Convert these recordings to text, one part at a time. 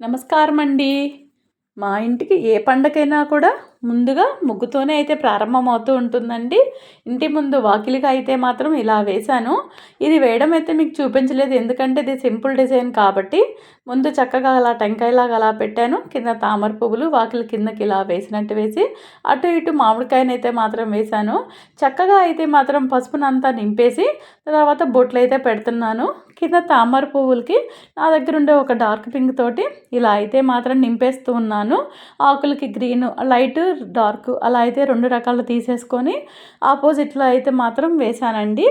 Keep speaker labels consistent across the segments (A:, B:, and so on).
A: నమస్కారం అండి మా ఇంటికి ఏ పండగైనా కూడా ముందుగా ముగ్గుతోనే అయితే ప్రారంభమవుతూ ఉంటుందండి. ఇంటి ముందు వాకిలిగా అయితే మాత్రం ఇలా వేశాను. ఇది వేయడం అయితే మీకు చూపించలేదు. ఎందుకంటే ఇది సింపుల్ డిజైన్ కాబట్టి ముందు చక్కగా అలా టెంకాయలాగా అలా పెట్టాను. కింద తామర పువ్వులు వాకిలి కిందకి ఇలా వేసినట్టు వేసి అటు ఇటు మామిడికాయనైతే మాత్రం వేశాను. చక్కగా అయితే మాత్రం పసుపునంతా నింపేసి తర్వాత బొట్లు అయితే పెడుతున్నాను. కింద తామర పువ్వులకి నా దగ్గర ఉండే ఒక డార్క్ పింక్ తోటి ఇలా అయితే మాత్రం నింపేస్తూ ఉన్నాను. ఆకులకి గ్రీన్ లైట్ డార్క్ అలా అయితే రెండు రకాలు తీసేసుకొని ఆపోజిట్లో అయితే మాత్రం వేశానండి.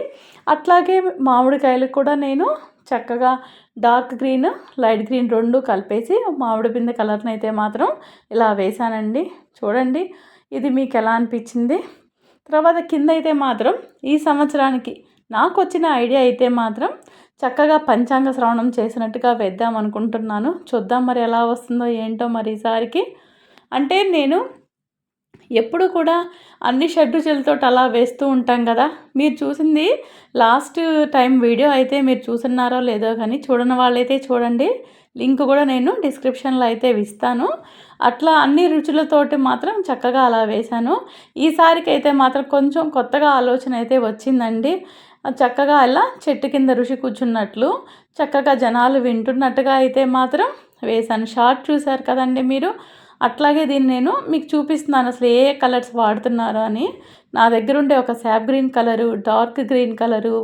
A: అట్లాగే మామిడికాయలు కూడా నేను చక్కగా డార్క్ గ్రీన్ లైట్ గ్రీన్ రెండు కలిపేసి మామిడి పిండి కలర్ని అయితే మాత్రం ఇలా వేశానండి. చూడండి ఇది మీకు ఎలా అనిపించింది? తర్వాత కింద అయితే మాత్రం ఈ సంవత్సరానికి నాకు వచ్చిన ఐడియా అయితే మాత్రం చక్కగా పంచాంగ శ్రవణం చేసినట్టుగా వేద్దాం అనుకుంటున్నాను. చూద్దాం మరి ఎలా వస్తుందో ఏంటో మరి ఈసారికి. అంటే నేను ఎప్పుడు కూడా అన్ని షడ్రుచులతో అలా వేస్తూ ఉంటాం కదా. మీరు చూసింది లాస్ట్ టైం వీడియో అయితే మీరు చూస్తున్నారో లేదో కానీ చూడని వాళ్ళైతే చూడండి. లింక్ కూడా నేను డిస్క్రిప్షన్లో అయితే ఇస్తాను. అట్లా అన్ని రుచులతోటి మాత్రం చక్కగా అలా వేశాను. ఈసారికి అయితే మాత్రం కొంచెం కొత్తగా ఆలోచన అయితే వచ్చిందండి. చక్కగా అలా చెట్టు కింద ఋషి కూర్చున్నట్లు చక్కగా జనాలు వింటున్నట్టుగా అయితే మాత్రం వేశాను. షార్ట్ చూశారు కదండి మీరు. అట్లాగే దీన్ని నేను మీకు చూపిస్తున్నాను అసలు ఏ కలర్స్ వాడుతున్నారో అని. నా దగ్గర ఉండే ఒక sap green colour dark green colour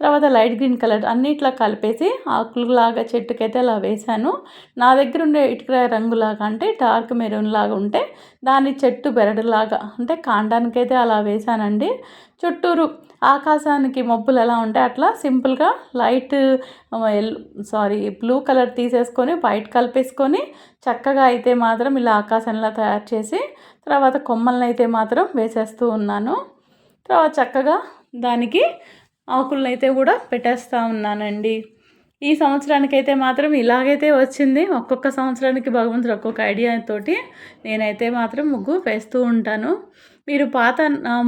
A: తర్వాత లైట్ గ్రీన్ కలర్ అన్నిట్లా కలిపేసి ఆకులాగా చెట్టుకైతే అలా వేశాను. నా దగ్గర ఉండే ఇటుక రంగులాగా అంటే డార్క్ మెరూన్ లాగా ఉంటే దాని చెట్టు బెరడులాగా అంటే కాండానికైతే అలా వేశానండి. చుట్టూరు ఆకాశానికి మబ్బులు ఎలా ఉంటాయి అట్లా సింపుల్గా లైట్ సారీ బ్లూ కలర్ తీసేసుకొని వైట్ కలిపేసుకొని చక్కగా అయితే మాత్రం ఇలా ఆకాశంలా తయారు చేసి తర్వాత కొమ్మలను అయితే మాత్రం వేసేస్తూ ఉన్నాను. తర్వాత చక్కగా దానికి ఆకులను అయితే కూడా పెట్టేస్తూ ఉన్నానండి. ఈ సంవత్సరానికి అయితే మాత్రం ఇలాగైతే వచ్చింది. ఒక్కొక్క సంవత్సరానికి భగవంతుడు ఒక్కొక్క ఐడియాతోటి నేనైతే మాత్రం ముగ్గు వేస్తూ ఉంటాను. మీరు పాత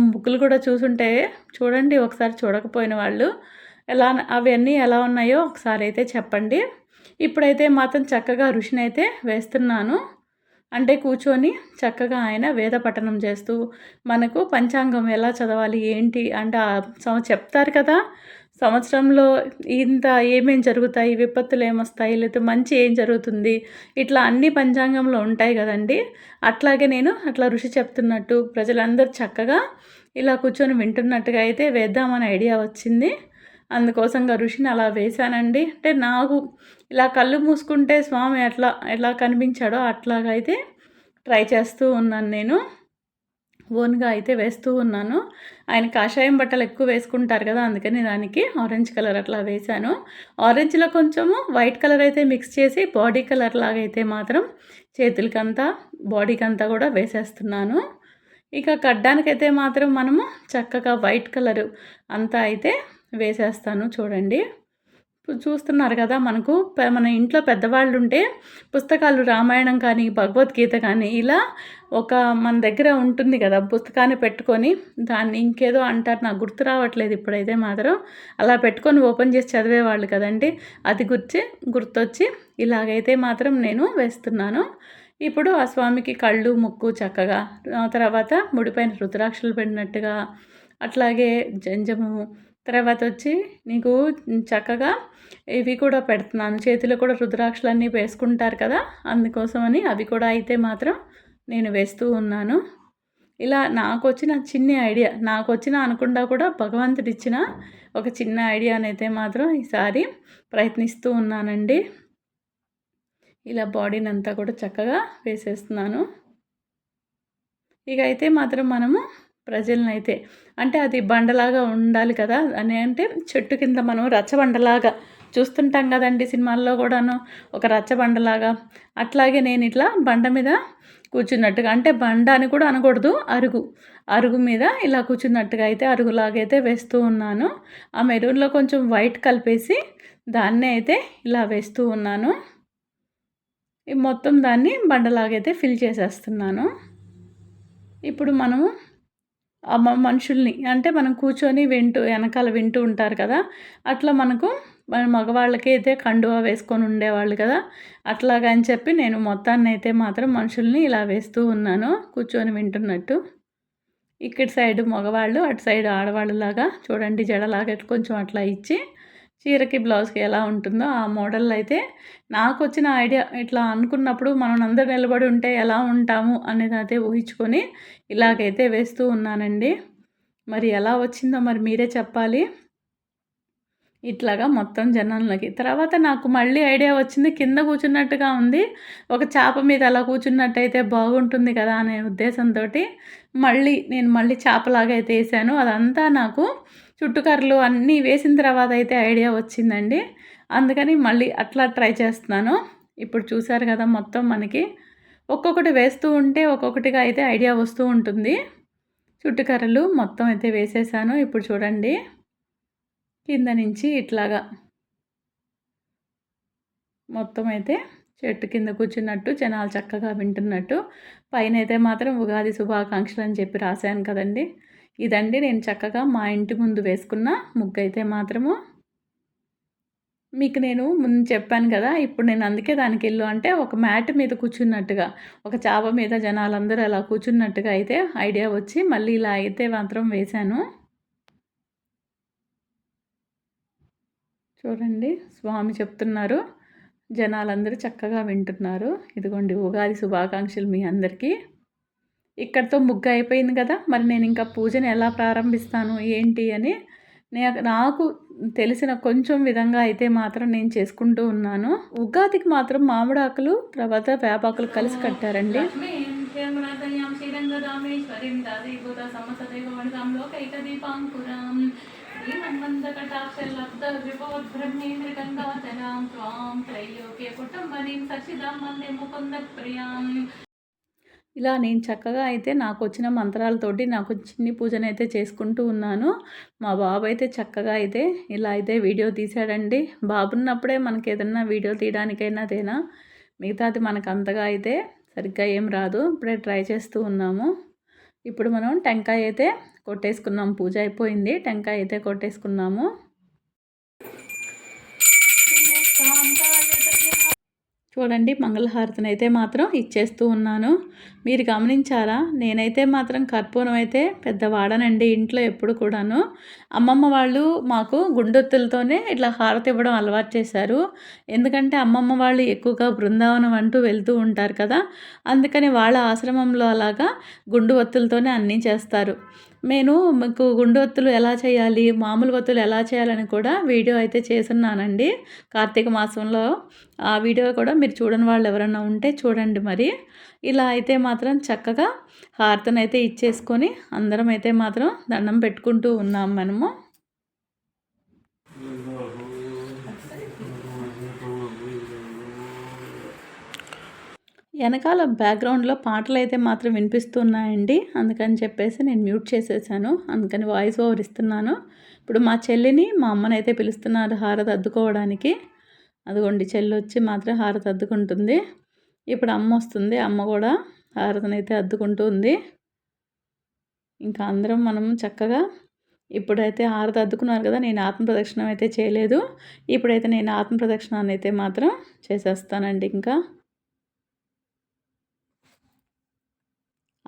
A: ముగ్గులు కూడా చూసుంటే చూడండి ఒకసారి చూడకపోయిన వాళ్ళు ఎలా అవన్నీ ఎలా ఉన్నాయో ఒకసారి అయితే చెప్పండి. ఇప్పుడైతే మాత్రం చక్కగా ఋషిని అయితే వేస్తున్నాను. అంటే కూర్చొని చక్కగా ఆయన వేద పఠనం చేస్తూ మనకు పంచాంగం ఎలా చదవాలి ఏంటి అంటే చెప్తారు కదా సంవత్సరంలో ఇంత ఏమేం జరుగుతాయి విపత్తులు ఏమొస్తాయి లేకపోతే మంచి ఏం జరుగుతుంది ఇట్లా అన్ని పంచాంగంలో ఉంటాయి కదండి. అట్లాగే నేను అట్లా ఋషి చెప్తున్నట్టు ప్రజలందరూ చక్కగా ఇలా కూర్చొని వింటున్నట్టుగా అయితే వేద్దామని ఐడియా వచ్చింది. అందుకోసంగా ఋషిని అలా వేశానండి. అంటే నాకు ఇలా కళ్ళు మూసుకుంటే స్వామి ఎట్లా ఎలా కనిపించాడో అట్లాగైతే ట్రై చేస్తూ ఉన్నాను నేను. ఓన్గా అయితే వేస్తూ ఉన్నాను. ఆయన కాషాయం బట్టలు ఎక్కువ వేసుకుంటారు కదా అందుకని దానికి ఆరెంజ్ కలర్ అట్లా వేశాను. ఆరెంజ్లో కొంచెము వైట్ కలర్ అయితే మిక్స్ చేసి బాడీ కలర్ లాగా అయితే మాత్రం చేతులకంతా బాడీకి అంతా కూడా వేసేస్తున్నాను. ఇక కడ్డానికైతే మాత్రం మనము చక్కగా వైట్ కలరు అంతా అయితే వేసేస్తాను చూడండి. చూస్తున్నారు కదా మనకు మన ఇంట్లో పెద్దవాళ్ళు ఉంటే పుస్తకాలు రామాయణం కానీ భగవద్గీత కానీ ఇలా ఒక మన దగ్గర ఉంటుంది కదా పుస్తకాన్ని పెట్టుకొని దాన్ని ఇంకేదో అంటారు. నాకు గుర్తు రావట్లేదు ఇప్పుడైతే మాత్రం. అలా పెట్టుకొని ఓపెన్ చేసి చదివేవాళ్ళు కదండి. అది గుర్చి గుర్తొచ్చి ఇలాగైతే మాత్రం నేను వేస్తున్నాను. ఇప్పుడు ఆ స్వామికి కళ్ళు ముక్కు చక్కగా తర్వాత ముడిపైన రుద్రాక్షలు పెట్టినట్టుగా అట్లాగే జంజము తర్వాత వచ్చి నీకు చక్కగా ఇవి కూడా పెడుతున్నాను. చేతిలో కూడా రుద్రాక్షలన్నీ వేసుకుంటారు కదా అందుకోసమని అవి కూడా అయితే మాత్రం నేను వేస్తూ ఉన్నాను. ఇలా నాకు వచ్చిన చిన్న ఐడియా నాకు వచ్చిన అనుకుండా కూడా భగవంతుడు ఇచ్చిన ఒక చిన్న ఐడియానైతే మాత్రం ఈసారి ప్రయత్నిస్తూ ఉన్నానండి. ఇలా బాడీని అంతా కూడా చక్కగా వేసేస్తున్నాను. ఇక అయితే మాత్రం మనము ప్రజలనైతే. అయితే అంటే అది బండలాగా ఉండాలి కదా? అని అంటే చెట్టు కింద మనం రచ్చబండలాగా చూస్తుంటాం కదండి సినిమాల్లో కూడాను. ఒక రచ్చబండలాగా. అట్లాగే నేను ఇట్లా బండ మీద కూర్చున్నట్టుగా అంటే బండ అని కూడా అనకూడదు అరుగు. అరుగు మీద ఇలా కూర్చున్నట్టుగా అయితే అరుగులాగైతే వేస్తూ ఉన్నాను. ఆ మెరూన్లో కొంచెం వైట్ కలిపేసి దాన్నే అయితే ఇలా వేస్తూ ఉన్నాను. మొత్తం దాన్ని బండలాగైతే ఫిల్ చేసేస్తున్నాను. ఇప్పుడు మనము మనుషుల్ని. అంటే మనం కూర్చొని వింటూ వెనకాల వింటూ ఉంటారు కదా. అట్లా మనకు మన మగవాళ్ళకి అయితే కండువా వేసుకొని ఉండేవాళ్ళు కదా. అట్లాగా అని చెప్పి నేను మొత్తాన్ని అయితే మాత్రం మనుషుల్ని ఇలా వేస్తూ ఉన్నాను కూర్చొని వింటున్నట్టు. ఇక్కడ సైడ్ మగవాళ్ళు అటు సైడ్ ఆడవాళ్ళలాగా చూడండి జడలాగా కొంచెం అట్లా ఇచ్చి చీరకి బ్లౌజ్కి ఎలా ఉంటుందో ఆ మోడల్ అయితే నాకు వచ్చిన ఐడియా ఇట్లా అనుకున్నప్పుడు మనం అందరు నిలబడి ఉంటే ఎలా ఉంటాము అనేది అయితే ఊహించుకొని ఇలాగైతే వేస్తూ ఉన్నానండి. మరి ఎలా వచ్చిందో మరి మీరే చెప్పాలి. ఇట్లాగా మొత్తం జనాలకి తర్వాత నాకు మళ్ళీ ఐడియా వచ్చింది కింద కూర్చున్నట్టుగా ఉంది. ఒక చేప మీద అలా కూర్చున్నట్టయితే బాగుంటుంది కదా అనే ఉద్దేశంతో మళ్ళీ నేను మళ్ళీ చేపలాగా అయితే వేసాను. అదంతా నాకు చుట్టుకర్రలు అన్నీ వేసిన తర్వాత అయితే ఐడియా వచ్చిందండి. అందుకని మళ్ళీ అట్లా ట్రై చేస్తున్నాను. ఇప్పుడు చూసారు కదా మొత్తం మనకి ఒక్కొక్కటి వేస్తూ ఉంటే ఒక్కొక్కటిగా అయితే ఐడియా వస్తూ ఉంటుంది. చుట్టుకర్రలు మొత్తం అయితే వేసేసాను. ఇప్పుడు చూడండి. కింద నుంచి ఇట్లాగా మొత్తం అయితే చెట్టు కింద కూర్చున్నట్టు జనాలు చక్కగా వింటున్నట్టు. పైన అయితే మాత్రం ఉగాది శుభాకాంక్షలు అని చెప్పి రాశాను కదండి. ఇదండి నేను చక్కగా మా ఇంటి ముందు వేసుకున్న ముగ్గు అయితే మాత్రము. మీకు నేను ముందు చెప్పాను కదా ఇప్పుడు నేను అందుకే దానికి వెళ్ళు అంటే ఒక మ్యాట్ మీద కూర్చున్నట్టుగా ఒక చాప మీద జనాలందరూ అలా కూర్చున్నట్టుగా అయితే ఐడియా వచ్చి మళ్ళీ ఇలా అయితే మాత్రం వేశాను. చూడండి స్వామి చెప్తున్నారు జనాలందరూ చక్కగా వింటున్నారు. ఇదిగోండి ఉగాది శుభాకాంక్షలు మీ అందరికీ. ఇక్కడితో ముగ్గు అయిపోయింది కదా మరి నేను ఇంకా పూజను ఎలా ప్రారంభిస్తాను ఏంటి అని నాకు తెలిసిన కొంచెం విధంగా అయితే మాత్రం నేను చేసుకుంటూ ఉన్నాను. ఉగాదికి మాత్రం మామిడాకులు తర్వాత వేపాకులు కలిసి కట్టారండి. ఇలా నేను చక్కగా అయితే నాకు వచ్చిన మంత్రాలతోటి నాకు చిన్ని పూజను అయితే చేసుకుంటూ ఉన్నాను. మా బాబు అయితే చక్కగా అయితే ఇలా అయితే వీడియో తీశాడండి బాబున్నప్పుడే మనకి ఏదన్నా వీడియో తీయడానికైనా తేనా? మిగతాది మనకు అంతగా అయితే సరిగ్గా ఏం రాదు. ఇప్పుడే ట్రై చేస్తూ ఉన్నాము. ఇప్పుడు మనం టెంకాయ అయితే కొట్టేసుకున్నాం. పూజ అయిపోయింది. టెంకాయ అయితే కొట్టేసుకున్నాము. చూడండి మంగళహారతిని అయితే మాత్రం ఇచ్చేస్తూ ఉన్నాను. మీరు గమనించారా? నేనైతే మాత్రం కర్పూరం అయితే పెద్ద వాడనండి ఇంట్లో ఎప్పుడు కూడాను. అమ్మమ్మ వాళ్ళు మాకు గుండొత్తులతోనే ఇట్లా హారతి ఇవ్వడం అలవాటు చేశారు. ఎందుకంటే అమ్మమ్మ వాళ్ళు ఎక్కువగా బృందావనం అంటూ వెళ్తూ ఉంటారు కదా అందుకని వాళ్ళ ఆశ్రమంలో అలాగా గుండు ఒత్తులతోనే అన్నీ చేస్తారు. నేను మీకు గుండొత్తులు ఎలా చేయాలి మామూలు ఒత్తులు ఎలా చేయాలని కూడా వీడియో అయితే చేస్తున్నానండి. కార్తీక మాసంలో ఆ వీడియో కూడా మీరు చూడని వాళ్ళు ఎవరైనా ఉంటే చూడండి మరి. ఇలా అయితే మాత్రం చక్కగా హారతనైతే అయితే ఇచ్చేసుకొని అందరం అయితే మాత్రం దండం పెట్టుకుంటూ ఉన్నాం మనము. వెనకాల బ్యాక్గ్రౌండ్లో పాటలు అయితే మాత్రం వినిపిస్తున్నాయండి. అందుకని చెప్పేసి నేను మ్యూట్ చేసేసాను. అందుకని వాయిస్ ఓవర్ ఇస్తున్నాను. ఇప్పుడు మా చెల్లిని మా అమ్మని అయితే పిలుస్తున్నారు హారతి అద్దుకోవడానికి. అదిగోండి చెల్లి వచ్చి మాత్రం హారతి అద్దుకుంటుంది. ఇప్పుడు అమ్మ వస్తుంది. అమ్మ కూడా హారతిని అయితే అద్దుకుంటూ ఉంది. ఇంకా అందరం మనం చక్కగా ఇప్పుడైతే హారతి అద్దుకున్నారు కదా నేను ఆత్మ ప్రదక్షిణం అయితే చేయలేదు. ఇప్పుడైతే నేను ఆత్మ ప్రదక్షిణాన్ని అయితే మాత్రం చేసేస్తానండి ఇంకా.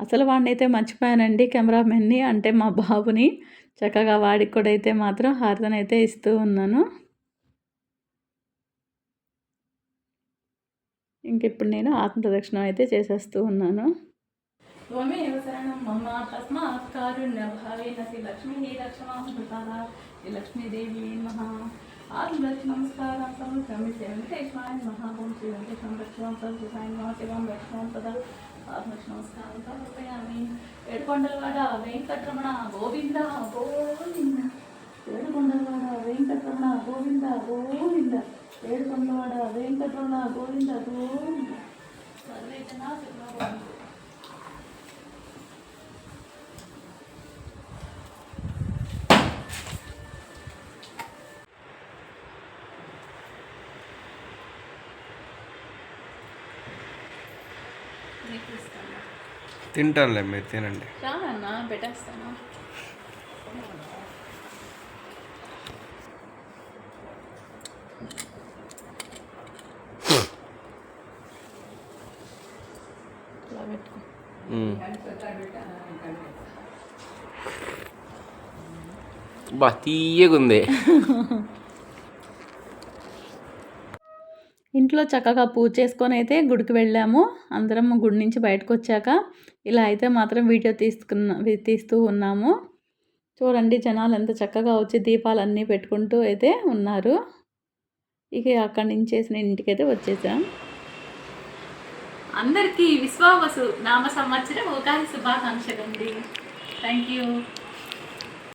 A: అసలు వాడినైతే మర్చిపోయానండి కెమెరామెన్ని అంటే మా బాబుని. చక్కగా వాడికి కూడా అయితే మాత్రం హారతనైతే ఇస్తూ ఉన్నాను. ఇంక ఇప్పుడు నేను ఆత్మప్రదక్షిణం అయితే చేసేస్తూ ఉన్నాను. నమస్కారం వెంకటేశ్వరాయ సాయం శివం సమర్పయామి ఏడుకొండలవాడ వెంకటరమణ గోవింద గోవింద. ఏడుకొండలవాడ వెంకటరమణ గోవింద గోవింద. ఏడుకొండలవాడ వెంకటరమణ గోవింద గోవింద. సర్వే
B: తింటానులే మీరు తినండి.
A: రానన్నా పెట్టేస్తాను.
B: బా తీయగుంది.
A: ఇంట్లో చక్కగా పూజ చేసుకొని అయితే గుడికి వెళ్ళాము. అందరం గుడి నుంచి బయటకు వచ్చాక ఇలా అయితే మాత్రం వీడియో తీసుకున్న తీస్తూ ఉన్నాము. చూడండి జనాలు ఎంత చక్కగా వచ్చి దీపాలన్నీ పెట్టుకుంటూ అయితే ఉన్నారు. ఇక అక్కడి నుంచి చేసిన ఇంటికైతే వచ్చేసాం. అందరికీ విశ్వావసు నామ సంవత్సరం ఉగాది శుభాకాంక్షలు అండి థ్యాంక్ యూ.